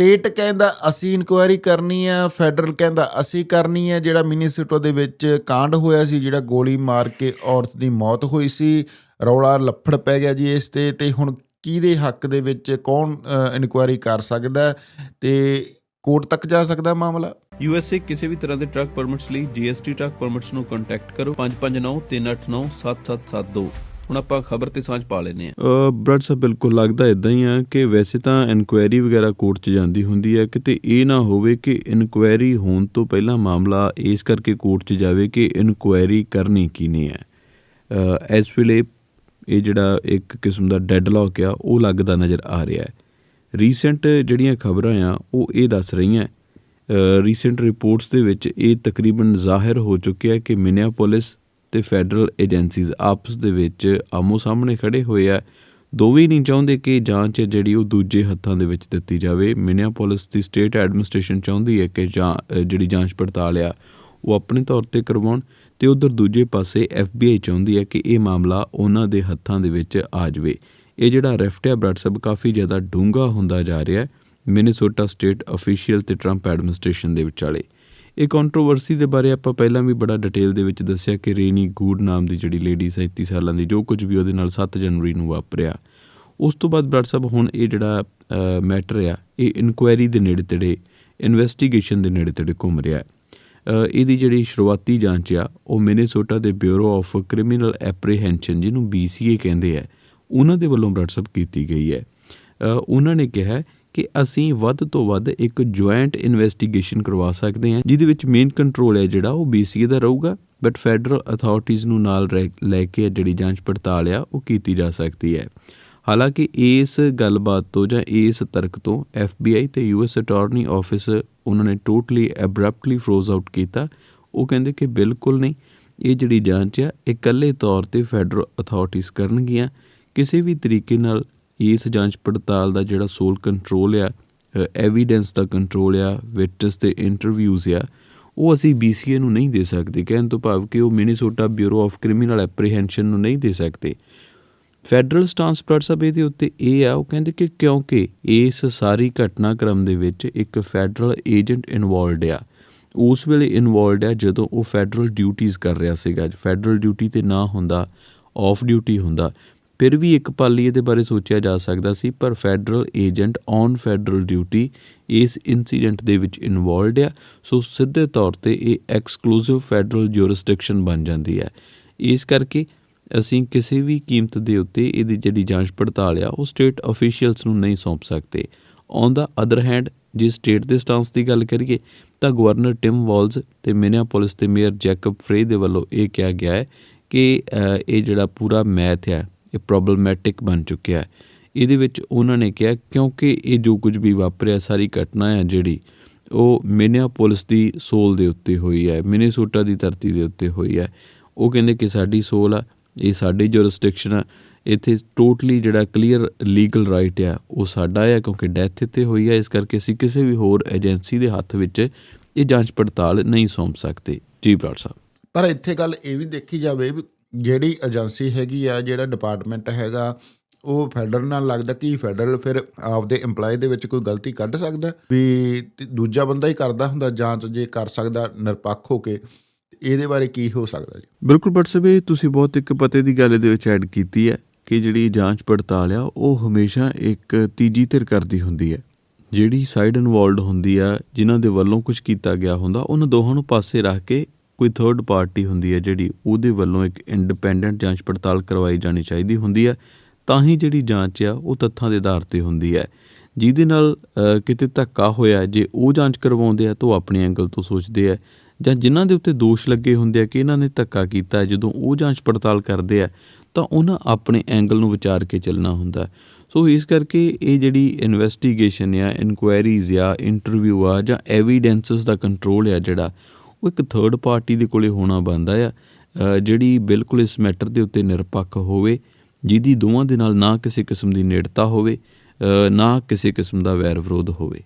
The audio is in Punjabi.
ਸਟੇਟ ਕਹਿੰਦਾ ਅਸੀਂ ਇਨਕੁਆਇਰੀ ਕਰਨੀ ਆ, ਫੈਡਰਲ ਕਹਿੰਦਾ ਅਸੀਂ ਕਰਨੀ ਆ, ਜਿਹੜਾ ਮਿਨੀਸੋਟਾ ਦੇ ਵਿੱਚ ਕਾਂਡ ਹੋਇਆ ਸੀ, ਜਿਹੜਾ ਗੋਲੀ ਮਾਰ ਕੇ ਔਰਤ ਦੀ ਮੌਤ ਹੋਈ ਸੀ। ਰੌਲਾ ਲੱਫੜ ਪੈ ਗਿਆ ਜੀ ਇਸ ਤੇ ਤੇ ਹੁਣ ਕਿਹਦੇ ਹੱਕ ਦੇ ਵਿੱਚ ਕੌਣ ਇਨਕੁਆਇਰੀ ਕਰ ਸਕਦਾ ਹੈ? ਤੇ ਕੋਰਟ ਤੱਕ ਜਾ ਸਕਦਾ ਮਾਮਲਾ? ਯੂਐਸਏ ਕਿਸੇ ਵੀ ਤਰ੍ਹਾਂ ਦੇ ਟਰੱਕ ਪਰਮਿਟਸ ਲਈ ਜੀਐਸਟੀ ਟਰੱਕ ਪਰਮਿਟਸ ਨੂੰ ਕੰਟੈਕਟ ਕਰੋ। 5593897772 ਹੁਣ ਆਪਾਂ ਖਬਰ ਤੇ ਸਾਂਝ ਪਾ ਲੈਨੇ ਆ ਬ੍ਰਡ ਸਾਹਿਬ ਬਿਲਕੁਲ ਲੱਗਦਾ ਇਦਾਂ ਹੀ ਆ ਕਿ ਵੈਸੇ ਤਾਂ ਇਨਕੁਆਇਰੀ ਵਗੈਰਾ ਕੋਰਟ 'ਚ ਜਾਂਦੀ ਹੁੰਦੀ ਹੈ ਕਿਤੇ ਇਹ ਨਾ ਹੋਵੇ ਕਿ ਇਨਕੁਆਇਰੀ ਹੋਣ ਤੋਂ ਪਹਿਲਾਂ ਮਾਮਲਾ ਇਸ ਕਰਕੇ ਕੋਰਟ 'ਚ ਜਾਵੇ ਕਿ ਇਨਕੁਆਇਰੀ ਕਰਨੀ ਕਿਨੇ ਹੈ। ਅ, ਇਸ ਵੇਲੇ ਇਹ ਜਿਹੜਾ ਇੱਕ ਕਿਸਮ ਦਾ ਡੈਡਲੌਕ ਆ ਉਹ ਲੱਗਦਾ ਨਜ਼ਰ ਆ ਰਿਹਾ ਹੈ। ਰੀਸੈਂਟ ਜਿਹੜੀਆਂ ਖਬਰਾਂ ਆ ਉਹ ਇਹ ਦੱਸ ਰਹੀਆਂ। ਰੀਸੈਂਟ ਰਿਪੋਰਟਸ ਦੇ ਵਿੱਚ ਇਹ ਤਕਰੀਬਨ ਜ਼ਾਹਿਰ ਹੋ ਚੁੱਕਿਆ ਕਿ ਮਿਨੀਆਪੋਲਿਸ ਤੇ ਫੈਡਰਲ ਏਜੰਸੀਜ਼ ਆਪਸ ਦੇ ਵਿੱਚ ਆਮੋ ਸਾਹਮਣੇ ਖੜੇ ਹੋਏ ਆ। ਦੋਵੇਂ ਨਹੀਂ ਚਾਹੁੰਦੇ ਕਿ ਜਾਂਚ ਹੈ ਜਿਹੜੀ ਉਹ ਦੂਜੇ ਹੱਥਾਂ ਦੇ ਵਿੱਚ ਦਿੱਤੀ ਜਾਵੇ। ਮਿਨੀਆਪੋਲਿਸ ਦੀ ਸਟੇਟ ਐਡਮਿਨਿਸਟ੍ਰੇਸ਼ਨ ਚਾਹੁੰਦੀ ਹੈ ਕਿ ਜਾਂ ਜਿਹੜੀ ਜਾਂਚ ਪੜਤਾਲ ਆ, ਉਹ ਆਪਣੇ ਤੌਰ ਤੇ ਕਰਵਾਉਣ ਤੇ ਉਧਰ ਦੂਜੇ ਪਾਸੇ FBI ਚਾਹੁੰਦੀ ਹੈ ਕਿ ਇਹ ਮਾਮਲਾ ਉਹਨਾਂ ਦੇ ਹੱਥਾਂ ਦੇ ਵਿੱਚ ਆ ਜਾਵੇ। ਇਹ ਜਿਹੜਾ ਰੈਫਟਿਆ ਹੈ ਕਾਫੀ ਜ਼ਿਆਦਾ ਡੂੰਘਾ ਹੁੰਦਾ ਜਾ ਰਿਹਾ ਹੈ। ਮਿਨੀਸੋਟਾ ਸਟੇਟ ਅਫੀਸ਼ੀਅਲ ਤੇ ਟਰੰਪ ਐਡਮਿਨਿਸਟ੍ਰੇਸ਼ਨ ਦੇ ਵਿਚਾਲੇ। ਇਹ ਕੰਟਰੋਵਰਸੀ ਦੇ ਬਾਰੇ ਆਪਾਂ ਪਹਿਲਾਂ ਵੀ ਬੜਾ ਡਿਟੇਲ ਦੇ ਵਿੱਚ ਦੱਸਿਆ ਕਿ ਰੇਨੀ ਗੂਡ ਨਾਮ ਦੀ ਜਿਹੜੀ ਲੇਡੀ 37 ਸਾਲਾਂ ਦੀ, ਜੋ ਕੁਝ ਵੀ ਉਹਦੇ ਨਾਲ 7 ਜਨਵਰੀ ਨੂੰ ਵਾਪਰਿਆ। ਉਸ ਤੋਂ ਬਾਅਦ ਬ੍ਰਡ ਸਾਹਿਬ, ਹੁਣ ਇਹ ਜਿਹੜਾ ਮੈਟਰ ਆ, ਇਹ ਇਨਕੁਆਇਰੀ ਦੇ ਨੇੜੇ ਤੇੜੇ ਇਨਵੈਸਟੀਗੇਸ਼ਨ ਦੇ ਨੇੜੇ ਤੇੜੇ ਘੁੰਮ ਰਿਹਾ ਹੈ। ਇਹਦੀ ਜਿਹੜੀ ਸ਼ੁਰੂਆਤੀ ਜਾਂਚ ਆ, ਉਹ ਮਿਨੀਸੋਟਾ ਦੇ ਬਿਊਰੋ ਆਫ ਕ੍ਰਿਮੀਨਲ ਐਪਰੀਹੈਂਸ਼ਨ ਜਿਹਨੂੰ BCA ਕਹਿੰਦੇ ਆ, ਉਹਨਾਂ ਦੇ ਵੱਲੋਂ ਬ੍ਰਡ ਸਾਹਿਬ ਕੀਤੀ ਗਈ ਹੈ। ਉਹਨਾਂ ਨੇ ਕਿਹਾ ਕਿ ਅਸੀਂ ਵੱਧ ਤੋਂ ਵੱਧ ਇੱਕ ਜੁਆਇੰਟ ਇਨਵੈਸਟੀਗੇਸ਼ਨ ਕਰਵਾ ਸਕਦੇ ਹਾਂ, ਜਿਹਦੇ ਵਿੱਚ ਮੇਨ ਕੰਟਰੋਲ ਹੈ ਜਿਹੜਾ, ਉਹ BCA ਦਾ ਰਹੂਗਾ ਬਟ ਫੈਡਰਲ ਅਥਾਰਟੀਆਂ ਨੂੰ ਨਾਲ ਰਹਿ- ਲੈ ਕੇ ਜਿਹੜੀ ਜਾਂਚ ਪੜਤਾਲ ਆ, ਉਹ ਕੀਤੀ ਜਾ ਸਕਦੀ ਹੈ। ਹਾਲਾਂਕਿ ਇਸ ਗੱਲਬਾਤ ਤੋਂ ਜਾਂ ਇਸ ਤਰਕ ਤੋਂ FBI ਤੇ US ਅਟਾਰਨੀ ਆਫਿਸ ਉਹਨਾਂ ਨੇ ਟੋਟਲੀ ਐਬਰਪਟਲੀ ਫਰੋਜ਼ ਆਊਟ ਕੀਤਾ। ਉਹ ਕਹਿੰਦੇ ਕਿ ਬਿਲਕੁਲ ਨਹੀਂ, ਇਹ ਜਿਹੜੀ ਜਾਂਚ ਆ, ਇਹ ਇਕੱਲੇ ਤੌਰ ਤੇ ਫੈਡਰਲ ਅਥਾਰਟੀਆਂ ਕਰਨਗੀਆਂ। ਕਿਸੇ ਵੀ ਤਰੀਕੇ ਨਾਲ ਇਸ ਜਾਂਚ ਪੜਤਾਲ ਦਾ ਜਿਹੜਾ ਸੋਲ ਕੰਟਰੋਲ ਆ ਐਵੀਡੈਂਸ ਦਾ ਕੰਟਰੋਲ ਆ ਵਿਟਨੈਸ ਤੇ ਇੰਟਰਵਿਊਜ਼ ਆ, ਉਹ ਅਸੀਂ BCA ਨੂੰ ਨਹੀਂ ਦੇ ਸਕਦੇ। ਕਹਿਣ ਤੋਂ ਭਾਵ ਕਿ ਉਹ Minnesota bureau of criminal apprehension ਨੂੰ ਨਹੀਂ ਦੇ ਸਕਦੇ। ਫੈਡਰਲ ਸਟਾਂਸ ਪਲਟ ਸਾਹਿਬ ਇਹਦੇ ਉੱਤੇ ਇਹ ਆ, ਉਹ ਕਹਿੰਦੇ ਕਿ ਕਿਉਂਕਿ ਇਸ ਸਾਰੀ ਘਟਨਾਕ੍ਰਮ ਦੇ ਵਿੱਚ ਇੱਕ ਫੈਡਰਲ ਏਜੰਟ ਇਨਵੋਲਡ ਆ। ਉਸ ਵੇਲੇ ਇਨਵੋਲਡ ਆ ਜਦੋਂ ਉਹ ਫੈਡਰਲ ਡਿਊਟੀਆਂ ਕਰ ਰਿਹਾ ਸੀਗਾ। ਫੈਡਰਲ ਡਿਊਟੀ ਤੇ ਨਾ ਹੁੰਦਾ ਆਫ ਡਿਊਟੀ ਹੁੰਦਾ। ਫਿਰ ਵੀ ਇੱਕ ਪਲ ਲਈ ਇਹਦੇ ਬਾਰੇ ਸੋਚਿਆ ਜਾ ਸਕਦਾ ਸੀ, ਪਰ federal agent on federal duty ਇਸ ਇਨਸੀਡੈਂਟ ਦੇ ਵਿੱਚ ਇਨਵੋਲਡ ਆ। ਸੋ ਸਿੱਧੇ ਤੌਰ ਤੇ ਇਹ ਐਕਸਕਲੂਸਿਵ ਫੈਡਰਲ ਜੂਰਿਸਡਿਕਸ਼ਨ ਬਣ ਜਾਂਦੀ ਹੈ। ਇਸ ਕਰਕੇ ਅਸੀਂ ਕਿਸੇ ਵੀ ਕੀਮਤ ਦੇ ਉੱਤੇ ਇਹਦੀ ਜਿਹੜੀ ਜਾਂਚ ਪੜਤਾਲ ਆ, ਉਹ ਸਟੇਟ ਅਫੀਸ਼ੀਅਲਸ ਨੂੰ ਨਹੀਂ ਸੌਂਪ ਸਕਦੇ। ਔਨ ਦਾ ਅਦਰ ਹੈਂਡ ਜੇ ਸਟੇਟ ਦੇ ਸਟਾਂਸ ਦੀ ਗੱਲ ਕਰੀਏ, ਤਾਂ ਗਵਰਨਰ ਟਿਮ ਵਾਲਜ਼ ਤੇ ਮਿਨੀਆਪੋਲਿਸ ਦੇ ਮੇਅਰ ਜੈਕਬ ਫਰੇ ਦੇ ਵੱਲੋਂ ਇਹ ਕਿਹਾ ਗਿਆ ਹੈ ਕਿ ਇਹ ਜਿਹੜਾ ਪੂਰਾ ਮੈਥ ਹੈ ਇਹ ਪ੍ਰੋਬਲਮੈਟਿਕ ਬਣ ਚੁੱਕਿਆ ਹੈ। ਇਹਦੇ ਵਿੱਚ ਉਹਨਾਂ ਨੇ ਕਿਹਾ, ਕਿਉਂਕਿ ਇਹ ਜੋ ਕੁਝ ਵੀ ਵਾਪਰਿਆ, ਸਾਰੀ ਘਟਨਾ ਹੈ ਜਿਹੜੀ, ਉਹ ਮਿਨੀਆਪੋਲਿਸ ਦੀ ਸੋਲ ਦੇ ਉੱਤੇ ਹੋਈ ਹੈ ਮਿਨੀਸੋਟਾ ਦੀ ਧਰਤੀ ਦੇ ਉੱਤੇ ਹੋਈ ਹੈ। ਉਹ ਕਹਿੰਦੇ ਕਿ ਸਾਡੀ ਸੋਲ ਆ, ਇਹ ਸਾਡੀ ਜੁਰਿਸਡਿਕਸ਼ਨ ਆ, ਇੱਥੇ ਟੋਟਲੀ ਜਿਹੜਾ ਕਲੀਅਰ ਲੀਗਲ ਰਾਈਟ ਆ, ਉਹ ਸਾਡਾ ਆ, ਕਿਉਂਕਿ ਡੈਥ ਇੱਥੇ ਹੋਈ ਆ। ਇਸ ਕਰਕੇ ਅਸੀਂ ਕਿਸੇ ਵੀ ਹੋਰ ਏਜੰਸੀ ਦੇ ਹੱਥ ਵਿੱਚ ਇਹ ਜਾਂਚ ਪੜਤਾਲ ਨਹੀਂ ਸੌਂਪ ਸਕਦੇ। ਜੀ ਬਰਾੜ ਸਾਹਿਬ। ਪਰ ਇੱਥੇ ਗੱਲ ਇਹ ਵੀ ਦੇਖੀ ਜਾਵੇ ਵੀ ਜਿਹੜੀ ਏਜੰਸੀ ਹੈਗੀ ਆ, ਜਿਹੜਾ ਡਿਪਾਰਟਮੈਂਟ ਹੈਗਾ, ਉਹ ਫੈਡਰਲ ਨਾਲ ਲੱਗਦਾ ਕਿ ਫੈਡਰਲ ਫਿਰ ਆਪਦੇ EMPLOYE ਦੇ ਵਿੱਚ ਕੋਈ ਗਲਤੀ ਕੱਢ ਸਕਦਾ ਵੀ ਦੂਜਾ ਬੰਦਾ ਹੀ ਕਰਦਾ ਹੁੰਦਾ ਜਾਂਚ ਜੇ ਕਰ ਸਕਦਾ ਨਿਰਪੱਖ ਹੋ ਕੇ, ਇਹਦੇ ਬਾਰੇ ਕੀ ਹੋ ਸਕਦਾ ਜੀ? ਬਿਲਕੁਲ ਬਟ ਇਹ ਤੁਸੀਂ ਬਹੁਤ ਇੱਕ ਪਤੇ ਦੀ ਗੱਲ ਦੇ ਵਿੱਚ ਐਡ ਕੀਤੀ ਹੈ ਕਿ ਜਿਹੜੀ ਜਾਂਚ ਪੜਤਾਲ ਆ, ਉਹ ਹਮੇਸ਼ਾ ਇੱਕ ਤੀਜੀ ਧਿਰ ਕਰਦੀ ਹੁੰਦੀ ਹੈ। ਜਿਹੜੀ ਸਾਈਡ ਇਨਵੋਲਡ ਹੁੰਦੀ ਆ, ਜਿਨ੍ਹਾਂ ਦੇ ਵੱਲੋਂ ਕੁਝ ਕੀਤਾ ਗਿਆ ਹੁੰਦਾ, ਉਹਨਾਂ ਦੋਹਾਂ ਨੂੰ ਪਾਸੇ ਰੱਖ ਕੇ ਕੋਈ ਥਰਡ ਪਾਰਟੀ ਹੁੰਦੀ ਹੈ ਜਿਹੜੀ ਉਹਦੇ ਵੱਲੋਂ ਇੱਕ ਇੰਡੀਪੈਂਡੈਂਟ ਜਾਂਚ ਪੜਤਾਲ ਕਰਵਾਈ ਜਾਣੀ ਚਾਹੀਦੀ ਹੁੰਦੀ ਹੈ, ਤਾਂ ਹੀ ਜਿਹੜੀ ਜਾਂਚ ਆ ਉਹ ਤੱਥਾਂ ਦੇ ਆਧਾਰ ਤੇ ਹੁੰਦੀ ਹੈ। ਜਿਹਦੇ ਨਾਲ ਕਿਤੇ ਧੱਕਾ ਹੋਇਆ ਜੇ ਉਹ ਜਾਂਚ ਕਰਵਾਉਂਦੇ ਆ ਤਾਂ ਉਹ ਆਪਣੇ ਐਂਗਲ ਤੋਂ ਸੋਚਦੇ ਆ, ਜਾਂ ਜਿਨ੍ਹਾਂ ਦੇ ਉੱਤੇ ਦੋਸ਼ ਲੱਗੇ ਹੁੰਦੇ ਆ ਕਿ ਇਹਨਾਂ ਨੇ ਧੱਕਾ ਕੀਤਾ ਜਦੋਂ ਉਹ ਜਾਂਚ ਪੜਤਾਲ ਕਰਦੇ ਆ, ਤਾਂ ਉਹਨਾਂ ਆਪਣੇ ਐਂਗਲ ਨੂੰ ਵਿਚਾਰ ਕੇ ਚੱਲਣਾ ਹੁੰਦਾ ਸੋ ਇਸ ਕਰਕੇ ਇਹ ਜਿਹੜੀ ਇਨਵੈਸਟੀਗੇਸ਼ਨ ਆ ਇਨਕੁਆਇਰੀਜ਼ ਆ ਇੰਟਰਵਿਊ ਆ, ਜਾਂ ਐਵੀਡੈਂਸਸ ਦਾ ਕੰਟਰੋਲ ਆ ਜਿਹੜਾ ਉਹ ਇੱਕ ਥਰਡ ਪਾਰਟੀ ਦੇ ਕੋਲੇ ਹੋਣਾ ਬੰਦਾ ਆ ਜਿਹੜੀ ਬਿਲਕੁਲ ਇਸ ਮੈਟਰ ਦੇ ਉੱਤੇ ਨਿਰਪੱਖ ਹੋਵੇ, ਜਿਹਦੀ ਦੋਵਾਂ ਦੇ ਨਾਲ ਨਾ ਕਿਸੇ ਕਿਸਮ ਦੀ ਨੇੜਤਾ ਹੋਵੇ ਨਾ ਕਿਸੇ ਕਿਸਮ ਦਾ ਵੈਰ ਵਿਰੋਧ ਹੋਵੇ।